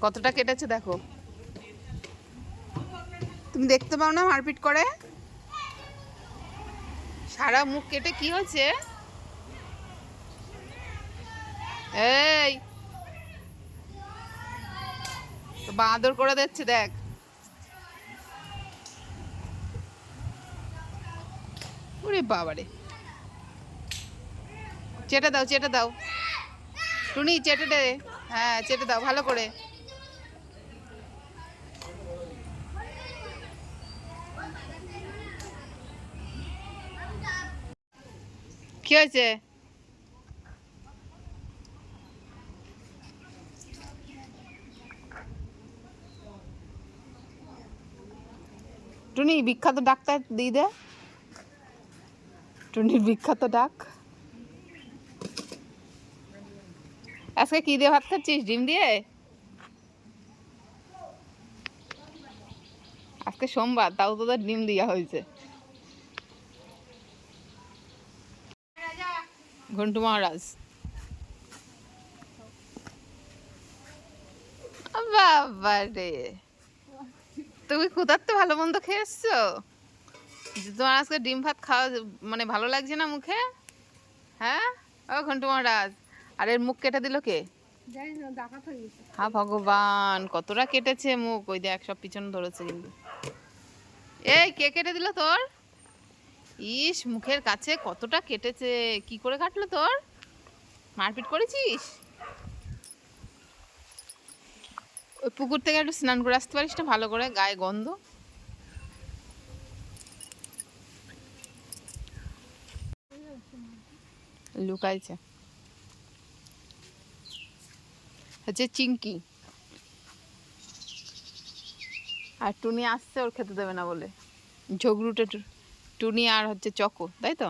কতটা কেটেছে দেখো। তুমি দেখতে পাও না মারপিট করে? সারা মুখ কেটে কি হয়েছে? এই। বাঁদর করে দিচ্ছে, দেখ। বাবারে। চেটে দাও চেটে দাও। টুনি, চেটে দে। হ্যাঁ চেটে দাও, ভালো করে। কি হয়েছে? টুনি, বিখ্যাত ডাক্তার দিয়ে দে। টুনির বিখ্যাত ডাক। আজকে কি দিয়ে ভাত খাচ্ছিস? ডিম দিয়ে? আজকে সোমবার, তাও তোদের ডিম দেওয়া হয়েছে। ঘন্টু মহারাজ তুমি কোথার তো ভালো মন্দ খেয়ে এসছো তোমার আজকে ডিম ভাত খাওয়া মানে ভালো লাগছে না মুখে? হ্যাঁ? ও ঘন্টু মহারাজ। আর এর মুখ কেটে দিল কে? হা ভগবান কতটা কেটেছে মুখ। ওই দেখ সব পিছনে ধরেছে কিন্তু। এই কে কেটে দিল তোর? ইস, মুখের কাছে কতটা কেটেছে। কি করে কাটলো তোর? মারপিট করেছিস? ওই পুকুর থেকে একটু স্নান করে আসতে পারিস না? ভালো করে গায়ে গন্ধ। লুকাইছে। হচ্ছে চিংকি। আর টুনি আসছে, ওর খেতে দেবে না বলে। ঝগড়ুটে টুনি আর হচ্ছে চকো তাই তো?